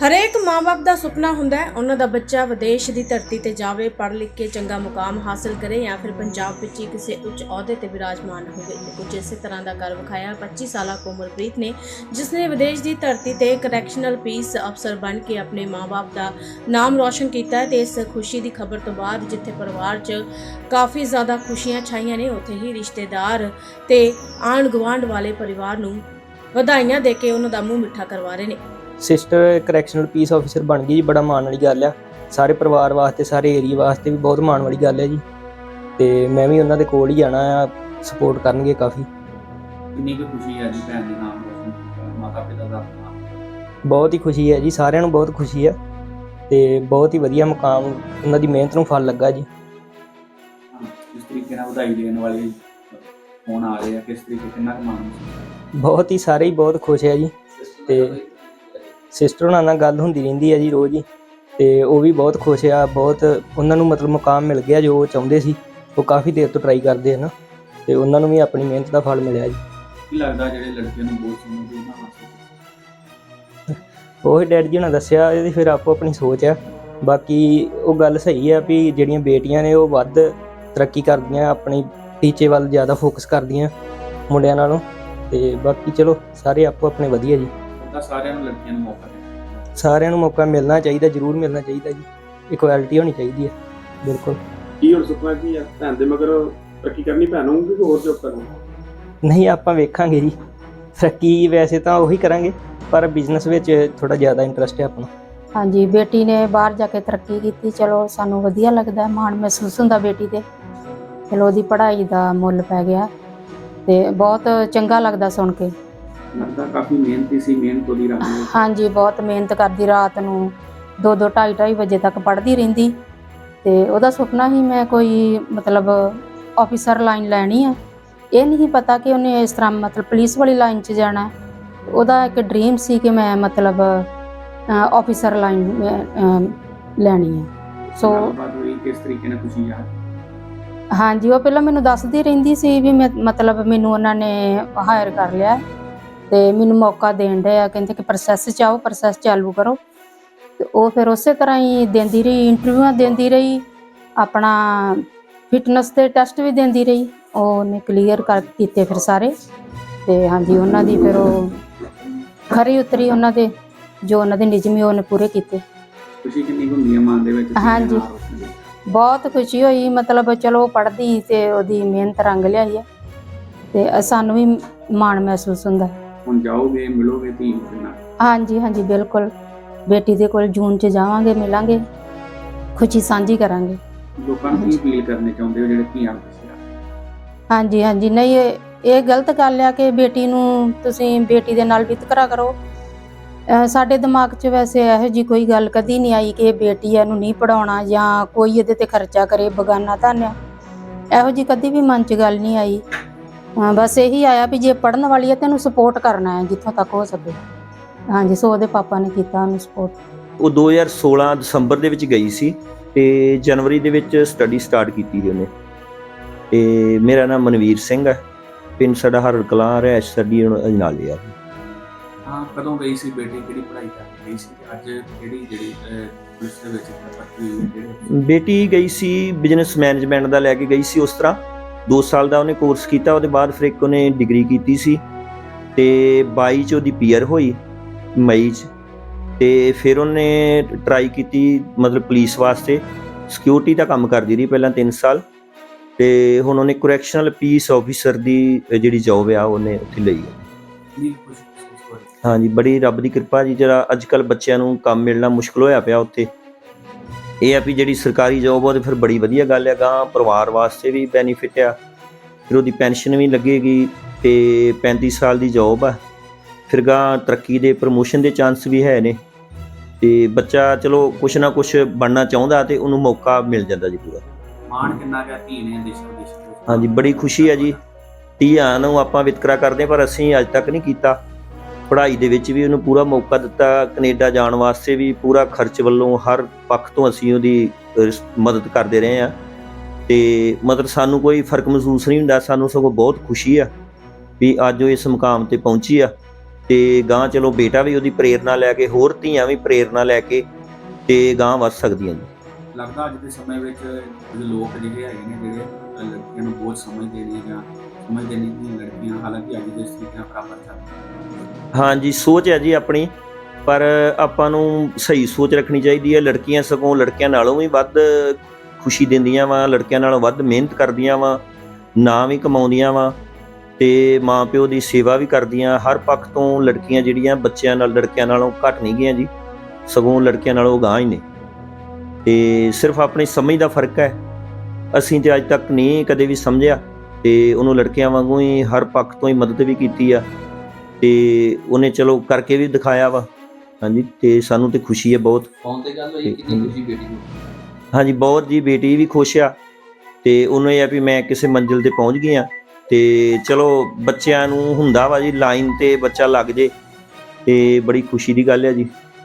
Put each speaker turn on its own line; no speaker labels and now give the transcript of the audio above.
ਹਰੇਕ ਮਾਂ-ਬਾਪ ਦਾ ਸੁਪਨਾ ਹੁੰਦਾ ਹੈ, ਉਹਨਾਂ ਦਾ ਬੱਚਾ ਵਿਦੇਸ਼ ਦੀ ਧਰਤੀ ਤੇ ਜਾਵੇ ਪੜ੍ਹ ਲਿਖ ਕੇ ਚੰਗਾ ਮੁਕਾਮ ਹਾਸਲ ਕਰੇ ਜਾਂ ਫਿਰ ਪੰਜਾਬ ਵਿੱਚ ਹੀ ਕਿਸੇ ਉੱਚ ਅਹੁਦੇ ਤੇ ਵਿਰਾਜਮਾਨ ਹੋਵੇ। ਕੁਝ ਇਸੇ ਤਰ੍ਹਾਂ ਦਾ ਕਰ ਵਿਖਾਇਆ 25 ਸਾਲਾ ਕੋਮਲਪ੍ਰੀਤ ਨੇ, ਜਿਸ ਨੇ ਵਿਦੇਸ਼ ਦੀ ਧਰਤੀ ਤੇ ਕਰੈਕਸ਼ਨਲ ਪੀਸ ਅਫਸਰ ਬਣ ਕੇ ਆਪਣੇ ਮਾਂ-ਬਾਪ ਦਾ ਨਾਮ ਰੌਸ਼ਨ ਕੀਤਾ ਹੈ ਤੇ ਇਸ ਖੁਸ਼ੀ ਦੀ ਖਬਰ ਤੋਂ ਬਾਅਦ ਜਿੱਥੇ ਪਰਿਵਾਰ 'ਚ ਕਾਫੀ ਜ਼ਿਆਦਾ ਖੁਸ਼ੀਆਂ ਛਾਈਆਂ ਨੇ, ਉੱਥੇ ਹੀ ਰਿਸ਼ਤੇਦਾਰ ਤੇ ਆਂਢ ਗੁਆਂਢ ਵਾਲੇ ਪਰਿਵਾਰ ਨੂੰ ਵਧਾਈਆਂ ਦੇ ਕੇ ਉਹਨਾਂ ਦਾ ਮੂੰਹ ਮਿੱਠਾ ਕਰਵਾ ਰਹੇ ਨੇ।
ਸਿਸਟਰ ਕਰੈਕਸ਼ਨਲ ਪੀਸ ਆਫੀਸਰ ਬਣ ਗਈ ਜੀ ਬੜਾ ਮਾਣ ਵਾਲੀ ਗੱਲ ਆ। ਸਾਰੇ ਪਰਿਵਾਰ ਵਾਸਤੇ ਸਾਰੇ ਏਰੀਆ ਵਾਸਤੇ ਵੀ ਬਹੁਤ ਮਾਣ ਵਾਲੀ ਗੱਲ ਹੈ ਜੀ। ਤੇ ਮੈਂ ਵੀ ਉਹਨਾਂ ਦੇ ਕੋਲ ਹੀ ਜਾਣਾ ਆ ਸਪੋਰਟ ਕਰਨਗੇ ਕਾਫੀ।
ਕਿੰਨੀ ਕੁ ਖੁਸ਼ੀ ਹੈ ਜੀ ਭੈਣ ਦੇ ਨਾਮ ਰੋਸ਼ਨ ਮਾਤਾ ਪਿਤਾ ਦਾ ਨਾਮ?
ਬਹੁਤ ਹੀ ਖੁਸ਼ੀ ਹੈ ਜੀ ਸਾਰਿਆਂ ਨੂੰ ਬਹੁਤ ਖੁਸ਼ੀ ਹੈ ਤੇ ਬਹੁਤ ਹੀ ਵਧੀਆ ਮੁਕਾਮ ਉਹਨਾਂ ਦੀ ਮਿਹਨਤ ਨੂੰ ਫਲ ਲੱਗਾ ਜੀ।
ਇਸ ਤਰੀਕੇ ਨਾਲ ਵਧਾਈ ਦੇਣ ਵਾਲੇ ਫੋਨ ਆ ਰਹੇ ਆ ਕਿਸ ਤਰੀਕੇ ਕਿੰਨਾ ਕੁ ਮਾਣ
ਬਹੁਤ ਹੀ ਸਾਰੇ ਹੀ ਬਹੁਤ ਖੁਸ਼ ਹੈ ਜੀ। ਤੇ ਸਿਸਟਰ ਉਹਨਾਂ ਨਾਲ ਗੱਲ ਹੁੰਦੀ ਰਹਿੰਦੀ ਹੈ ਜੀ ਰੋਜ਼ ਹੀ। ਤੇ ਉਹ ਵੀ ਬਹੁਤ ਖੁਸ਼ ਆ ਬਹੁਤ ਉਹਨਾਂ ਨੂੰ ਮਤਲਬ ਮੁਕਾਮ ਮਿਲ ਗਿਆ ਜੋ ਉਹ ਚਾਹੁੰਦੇ ਸੀ। ਉਹ ਕਾਫੀ ਦੇਰ ਤੋਂ ਟਰਾਈ ਕਰਦੇ ਹਨ ਤੇ ਉਹਨਾਂ ਨੂੰ ਵੀ ਆਪਣੀ ਮਿਹਨਤ ਦਾ ਫਲ ਮਿਲਿਆ ਜੀ।
ਕੀ ਲੱਗਦਾ ਜਿਹੜੇ ਲੜਕੇ ਨੂੰ ਬਹੁਤ ਸਮਝਦੇ ਉਹਨਾਂ ਹਾਸਲ
ਉਹ ਡੈਡ ਜੀ ਨੇ ਦੱਸਿਆ ਇਹਦੀ ਫਿਰ ਆਪੋ ਆਪਣੀ ਸੋਚ ਆ। ਬਾਕੀ ਉਹ ਗੱਲ ਸਹੀ ਆ ਵੀ ਜਿਹੜੀਆਂ ਬੇਟੀਆਂ ਨੇ ਉਹ ਵੱਧ ਤਰੱਕੀ ਕਰਦੀਆਂ ਆਪਣੀ ਟੀਚੇ ਵੱਲ ਜ਼ਿਆਦਾ ਫੋਕਸ ਕਰਦੀਆਂ ਮੁੰਡਿਆਂ ਨਾਲੋਂ। ਤੇ ਬਾਕੀ ਚਲੋ ਸਾਰੇ ਆਪੋ ਆਪਣੇ ਵਧੀਆ ਜੀ।
ਤਾਂ ਸਾਰਿਆਂ ਨੂੰ ਲੜਕੀਆਂ ਨੂੰ ਮੌਕਾ ਦੇ
ਸਾਰਿਆਂ ਨੂੰ ਮੌਕਾ ਮਿਲਣਾ ਚਾਹੀਦਾ ਜ਼ਰੂਰ ਮਿਲਣਾ ਚਾਹੀਦਾ ਜੀ। ਇਕੁਐਲਿਟੀ ਹੋਣੀ ਚਾਹੀਦੀ ਹੈ ਬਿਲਕੁਲ।
ਕੀ ਹੁਣ ਸੁਪਨਾ ਕੀ ਆ? ਭੈਣ ਦੇ ਮਗਰ ਤਰੱਕੀ ਕਰਨੀ ਭੈਣ ਹੋਊਗੀ ਕਿ ਹੋਰ ਜੋਬ ਕਰਨੀ?
ਨਹੀਂ ਆਪਾਂ ਵੇਖਾਂਗੇ ਜੀ। ਤਰੱਕੀ ਵੈਸੇ ਤਾਂ ਉਹੀ ਕਰਾਂਗੇ ਪਰ ਬਿਜ਼ਨਸ ਵਿੱਚ ਥੋੜਾ ਜ਼ਿਆਦਾ ਇੰਟਰਸਟ ਹੈ ਆਪਣਾ।
ਹਾਂਜੀ ਬੇਟੀ ਨੇ ਬਾਹਰ ਜਾ ਕੇ ਤਰੱਕੀ ਕੀਤੀ। ਚਲੋ ਸਾਨੂੰ ਵਧੀਆ ਲੱਗਦਾ ਹੈ, ਮਾਣ ਮਹਿਸੂਸ ਹੁੰਦਾ ਬੇਟੀ ਤੇ। ਚਲੋ ਉਹਦੀ ਪੜ੍ਹਾਈ ਦਾ ਮੁੱਲ ਪੈ ਗਿਆ ਤੇ ਬਹੁਤ ਚੰਗਾ ਲੱਗਦਾ ਸੁਣ ਕੇ।
ਲੱਗਦਾ ਕਾਫੀ ਮਿਹਨਤੀ ਸੀ ਮਿਹਨਤ ਉਹਦੀ ਰਹੀ ਹੈ
ਹਾਂਜੀ ਬਹੁਤ ਮਿਹਨਤ ਕਰਦੀ ਰਾਤ ਨੂੰ। 2 2 2.5 2.5 ਵਜੇ ਤੱਕ ਪੜ੍ਹਦੀ ਰਹਿੰਦੀ। ਤੇ ਉਹਦਾ ਸੁਪਨਾ ਹੀ ਮੈਂ ਕੋਈ ਮਤਲਬ ਆਫੀਸਰ ਲਾਈਨ ਲੈਣੀ ਆ। ਇਹ ਨਹੀਂ ਪਤਾ ਕਿ ਉਹਨੇ ਇਸ ਤਰ੍ਹਾਂ ਮਤਲਬ ਪੁਲਿਸ ਵਾਲੀ ਲਾਈਨ 'ਚ ਜਾਣਾ। ਉਹਦਾ ਇੱਕ ਡ੍ਰੀਮ ਸੀ ਕਿ ਮੈਂ ਮਤਲਬ ਆਫੀਸਰ ਲਾਈਨ ਲੈਣੀ ਹੈ ਸੋ
ਕਿਸ ਤਰੀਕੇ ਨਾਲ ਆ
ਹਾਂਜੀ ਉਹ ਪਹਿਲਾਂ ਮੈਨੂੰ ਦੱਸਦੀ ਰਹਿੰਦੀ ਸੀ ਵੀ ਮੈਂ ਮਤਲਬ ਮੈਨੂੰ ਉਹਨਾਂ ਨੇ ਹਾਇਰ ਕਰ ਲਿਆ। ਤੇ ਮੈਨੂੰ ਮੌਕਾ ਦੇਣ ਦੇ ਆ ਕਹਿੰਦੇ ਕਿ ਪ੍ਰੋਸੈਸ ਚ ਆਓ ਪ੍ਰੋਸੈਸ ਚਾਲੂ ਕਰੋ। ਤੇ ਉਹ ਫਿਰ ਉਸੇ ਤਰ੍ਹਾਂ ਹੀ ਦਿੰਦੀ ਰਹੀ ਇੰਟਰਵਿਊਆਂ ਦਿੰਦੀ ਰਹੀ ਆਪਣਾ ਫਿਟਨੈਸ ਦੇ ਟੈਸਟ ਵੀ ਦਿੰਦੀ ਰਹੀ। ਉਹ ਉਹਨੇ ਕਲੀਅਰ ਕਰ ਕੀਤੇ ਫਿਰ ਸਾਰੇ। ਤੇ ਹਾਂਜੀ ਉਹਨਾਂ ਦੀ ਫਿਰ ਉਹ ਖਰੀ ਉਤਰੀ ਉਹਨਾਂ ਦੇ ਜੋ ਉਹਨਾਂ ਦੇ ਨਿਯਮ ਉਹਨੇ ਪੂਰੇ ਕੀਤੇ।
ਖੁਸ਼ੀ ਕਿੰਨੀ ਹੁੰਦੀ ਹੈ ਮਨ ਦੇ ਵਿੱਚ
ਹਾਂਜੀ। ਬਹੁਤ ਖੁਸ਼ੀ ਹੋਈ ਮਤਲਬ ਚਲੋ ਪੜ੍ਹਦੀ ਤੇ ਉਹਦੀ ਮਿਹਨਤ ਰੰਗ ਲਿਆਈ ਹੈ। ਤੇ ਸਾਨੂੰ ਵੀ ਮਾਣ ਮਹਿਸੂਸ ਹੁੰਦਾ ਹੈ।
ਹੁਣ ਜਾਓਗੇ ਮਿਲੋਗੇ ਧੀ ਨੂੰ ਕਿੰਨਾ
ਹਾਂਜੀ ਹਾਂਜੀ ਬਿਲਕੁਲ। ਬੇਟੀ ਦੇ ਕੋਲ ਜੂਨ ਚ ਜਾਵਾਂਗੇ ਮਿਲਾਂਗੇ। ਖੁਸ਼ੀ ਸਾਂਝੀ ਕਰਾਂਗੇ।
ਲੋਕਾਂ ਨੂੰ ਕੀ ਅਪੀਲ ਕਰਨੀ ਚਾਹੁੰਦੇ ਹੋ ਜਿਹੜੇ ਧੀਆਂ ਨੂੰ
ਹਾਂਜੀ ਹਾਂਜੀ। ਨਹੀਂ ਇਹ ਇਹ ਗਲਤ ਗੱਲ ਆ ਕਿ ਬੇਟੀ ਨੂੰ ਤੁਸੀਂ ਬੇਟੀ ਦੇ ਨਾਲ ਵਿਤਕਰਾ ਕਰੋ। ਅਹ ਸਾਡੇ ਦਿਮਾਗ 'ਚ ਵੈਸੇ ਇਹੋ ਜੀ ਕੋਈ ਗੱਲ ਕਦੀ ਨਹੀਂ ਆਈ ਕਿ ਇਹ ਬੇਟੀ ਆ, ਇਹਨੂੰ ਨਹੀਂ ਪੜਾਉਣਾ ਜਾਂ ਕੋਈ ਇਹਦੇ ਤੇ ਖਰਚਾ ਕਰੇ ਬਗਾਨਾ ਧਨ ਆ। ਇਹੋ ਜੀ ਕਦੀ ਵੀ ਮਨ 'ਚ ਗੱਲ ਨਹੀਂ ਆਈ। ਹਾਂ, ਬਸ ਇਹੀ ਆਇਆ ਵੀ ਜੇ ਪੜਨ ਵਾਲੀ ਹੈ ਤੈਨੂੰ ਸਪੋਰਟ ਕਰਨਾ ਹੈ ਜਿੱਥੋਂ ਤੱਕ ਹੋ ਸਕੇ। ਹਾਂਜੀ ਸੋ ਉਹਦੇ ਪਾਪਾ ਨੇ ਕੀਤਾ ਉਹਨੂੰ ਸਪੋਰਟ
ਉਹ 2016 ਦਸੰਬਰ ਦੇ ਵਿੱਚ ਗਈ ਸੀ ਤੇ ਜਨਵਰੀ ਦੇ ਵਿੱਚ ਸਟੱਡੀ ਸਟਾਰਟ ਕੀਤੀ ਸੀ ਉਹਨੇ। ਤੇ ਮੇਰਾ ਨਾਮ ਮਨਵੀਰ ਸਿੰਘ ਹੈ। ਪਿੰਡ ਸਾਡਾ ਹਰੜ ਕਲਾਂ ਰਹਿਸ਼ ਸਾਡੀ ਅਜਨਾਲੇ ਆ।
ਹਾਂ ਕਦੋਂ ਗਈ ਸੀ ਬੇਟੀ? ਕਿਹੜੀ ਪੜ੍ਹਾਈ ਕਰਕੇ ਗਈ ਸੀ? ਤੇ ਅੱਜ ਕਿਹੜੀ ਜਿਹੜੀ ਅਹ, ਪੁਲਿਸ ਦੇ ਵਿੱਚ ਭਰਤੀ ਹੋਈ ਹੈ ਜਿਹੜੇ
ਬੇਟੀ ਗਈ ਸੀ ਬਿਜ਼ਨਸ ਮੈਨੇਜਮੈਂਟ ਦਾ ਲੈ ਕੇ ਗਈ ਸੀ ਉਸ ਤਰ੍ਹਾਂ। 2 ਸਾਲ ਦਾ ਉਹਨੇ ਕੋਰਸ ਕੀਤਾ ਉਹਦੇ ਬਾਅਦ ਫਿਰ ਇੱਕ ਉਹਨੇ ਡਿਗਰੀ ਕੀਤੀ ਸੀ ਤੇ 22 ਚ ਉਹਦੀ ਪੀਅਰ ਹੋਈ ਮਈ ਚ ਤੇ ਫਿਰ ਉਹਨੇ ਟਰਾਈ ਕੀਤੀ ਮਤਲਬ ਪੁਲਿਸ ਵਾਸਤੇ ਸਿਕਿਉਰਿਟੀ ਦਾ ਕੰਮ ਕਰਦੀ ਰਹੀ ਪਹਿਲਾਂ 3 ਸਾਲ ਤੇ ਹੁਣ ਉਹਨੇ ਕਰੈਕਸ਼ਨਲ ਪੀਸ ਆਫੀਸਰ ਦੀ ਜਿਹੜੀ ਜੌਬ ਆ ਉਹਨੇ ਉੱਥੇ ਲਈ ਹੈ ਹਾਂਜੀ ਬੜੀ ਰੱਬ ਦੀ ਕਿਰਪਾ ਜੀ ਜਿਹੜਾ ਅੱਜ ਕੱਲ ਬੱਚਿਆਂ ਨੂੰ ਕੰਮ ਮਿਲਣਾ ਮੁਸ਼ਕਲ ਹੋਇਆ ਪਿਆ ਉੱਥੇ। ਇਹ ਆ ਵੀ ਜਿਹੜੀ ਸਰਕਾਰੀ ਜੌਬ ਉਹ ਤੇ ਫਿਰ ਬੜੀ ਵਧੀਆ ਗੱਲ ਹੈ ਗਾਂ ਪਰਿਵਾਰ ਵਾਸਤੇ ਵੀ ਬੈਨੀਫਿਟ ਆ। ਫਿਰ ਉਹਦੀ ਪੈਨਸ਼ਨ ਵੀ ਲੱਗੇਗੀ ਤੇ 35 ਸਾਲ ਦੀ ਜੌਬ ਆ। ਫਿਰ ਗਾਂ ਤਰੱਕੀ ਦੇ ਪ੍ਰਮੋਸ਼ਨ ਦੇ ਚਾਂਸ ਵੀ ਹੈ ਨੇ। ਤੇ ਬੱਚਾ ਚਲੋ ਕੁਛ ਨਾ ਕੁਛ ਬਣਨਾ ਚਾਹੁੰਦਾ ਤੇ ਉਹਨੂੰ ਮੌਕਾ ਮਿਲ ਜਾਂਦਾ ਜੀ ਪੂਰਾ।
ਮਾਣ ਕਿੰਨਾ ਗਿਆ ਧੀ ਨੇ ਦੇਸ਼ ਵਿੱਚ?
ਹਾਂਜੀ ਬੜੀ ਖੁਸ਼ੀ ਹੈ ਜੀ। ਧੀਆਂ ਨੂੰ ਆਪਾਂ ਵਿਤਕਰਾ ਕਰਦੇ ਪਰ ਅਸੀਂ ਅੱਜ ਤੱਕ ਨਹੀਂ ਕੀਤਾ। ਪੜ੍ਹਾਈ ਦੇ ਵਿੱਚ ਵੀ ਉਹਨੂੰ ਪੂਰਾ ਮੌਕਾ ਦਿੱਤਾ, ਕੈਨੇਡਾ ਜਾਣ ਵਾਸਤੇ ਵੀ ਪੂਰਾ ਖਰਚ ਵੱਲੋਂ ਹਰ ਪੱਖ ਤੋਂ ਅਸੀਂ ਉਹਦੀ ਮਦਦ ਕਰਦੇ ਰਹੇ ਆ ਤੇ ਮਤਲਬ ਸਾਨੂੰ ਕੋਈ ਫ਼ਰਕ ਮਹਿਸੂਸ ਨਹੀਂ ਹੁੰਦਾ, ਸਾਨੂੰ ਸਗੋਂ ਬਹੁਤ ਖੁਸ਼ੀ ਆ ਵੀ ਅੱਜ ਉਹ ਇਸ ਮੁਕਾਮ ਤੇ ਪਹੁੰਚੀ ਆ। ਤੇ ਗਾਂ ਚਲੋ ਬੇਟਾ ਵੀ ਉਹਦੀ ਪ੍ਰੇਰਣਾ ਲੈ ਕੇ, ਹੋਰ ਧੀਆਂ ਵੀ ਪ੍ਰੇਰਣਾ ਲੈ ਕੇ ਤੇ ਗਾਂ ਵੱਧ ਸਕਦੀਆਂ ਜੀ
ਲੱਗਦਾ ਅੱਜ ਦੇ ਸਮੇਂ ਵਿੱਚ ਲੋਕ ਜਿਹੜੇ ਹੈਗੇ ਨੇ ਜਿਹੜੇ ਲੜਕੀਆਂ ਨੂੰ ਬਹੁਤ ਸਮਝਦੇ ਨੇ ਜਾਂ ਸਮਝਦੇ ਨਹੀਂ ਕਿ ਲੜਕੀਆਂ, ਹਾਲਾਂਕਿ ਅੱਜ ਦੇ ਸਥਿਤੀਆਂ ਬਰਾਬਰ ਚੱਲਦੀਆਂ
ਹਾਂਜੀ, ਸੋਚ ਹੈ ਜੀ ਆਪਣੀ, ਪਰ ਆਪਾਂ ਨੂੰ ਸਹੀ ਸੋਚ ਰੱਖਣੀ ਚਾਹੀਦੀ ਹੈ। ਲੜਕੀਆਂ ਸਗੋਂ ਲੜਕਿਆਂ ਨਾਲੋਂ ਵੀ ਵੱਧ ਖੁਸ਼ੀ ਦਿੰਦੀਆਂ ਵਾ, ਲੜਕਿਆਂ ਨਾਲੋਂ ਵੱਧ ਮਿਹਨਤ ਕਰਦੀਆਂ ਵਾ, ਨਾਂ ਵੀ ਕਮਾਉਂਦੀਆਂ ਵਾ, ਤੇ ਮਾਪਿਓ ਦੀ ਸੇਵਾ ਵੀ ਕਰਦੀਆਂ। ਹਰ ਪੱਖ ਤੋਂ ਲੜਕੀਆਂ ਜਿਹੜੀਆਂ ਬੱਚਿਆਂ ਨਾਲ, ਲੜਕਿਆਂ ਨਾਲੋਂ ਘੱਟ ਨਹੀਂ ਗਈਆਂ ਜੀ, ਸਗੋਂ ਲੜਕਿਆਂ ਨਾਲੋਂ ਗਾਂ ਹੀ ਨੇ। ਤੇ ਸਿਰਫ ਆਪਣੀ ਸਮਝ ਦਾ ਫ਼ਰਕ ਹੈ। ਅਸੀਂ ਤੇ ਅੱਜ ਤੱਕ ਨਹੀਂ ਕਦੇ ਵੀ ਸਮਝਿਆ। ਤੇ ਉਹਨੂੰ ਲੜਕਿਆਂ ਵਾਂਗੂ ਹੀ ਹਰ ਪੱਖ ਤੋਂ ਹੀ ਮਦਦ ਵੀ ਕੀਤੀ ਆ। ਤੇ ਉਹਨੇ ਚਲੋ ਕਰਕੇ ਵੀ ਦਿਖਾਇਆ ਵਾ। ਹਾਂਜੀ ਤੇ ਸਾਨੂੰ ਤੇ ਖੁਸ਼ੀ ਹੈ ਬਹੁਤ।
ਫੋਨ ਤੇ ਗੱਲ ਹੋਈ ਕਿੰਨੀ ਖੁਸ਼ੀ ਬੇਟੀ ਨੂੰ?
ਹਾਂਜੀ ਬਹੁਤ ਜੀ ਬੇਟੀ ਵੀ ਖੁਸ਼ ਆ। ਤੇ ਉਹਨੂੰ ਇਹ ਆ ਵੀ ਮੈਂ ਕਿਸੇ ਮੰਜ਼ਿਲ ਤੇ ਪਹੁੰਚ ਗਈ ਆ। ਤੇ ਚਲੋ ਬੱਚਿਆਂ ਨੂੰ ਹੁੰਦਾ ਵਾ ਜੀ ਲਾਈਨ ਤੇ ਬੱਚਾ ਲੱਗ ਜੇ। ਤੇ ਬੜੀ ਖੁਸ਼ੀ ਦੀ ਗੱਲ ਹੈ ਜੀ।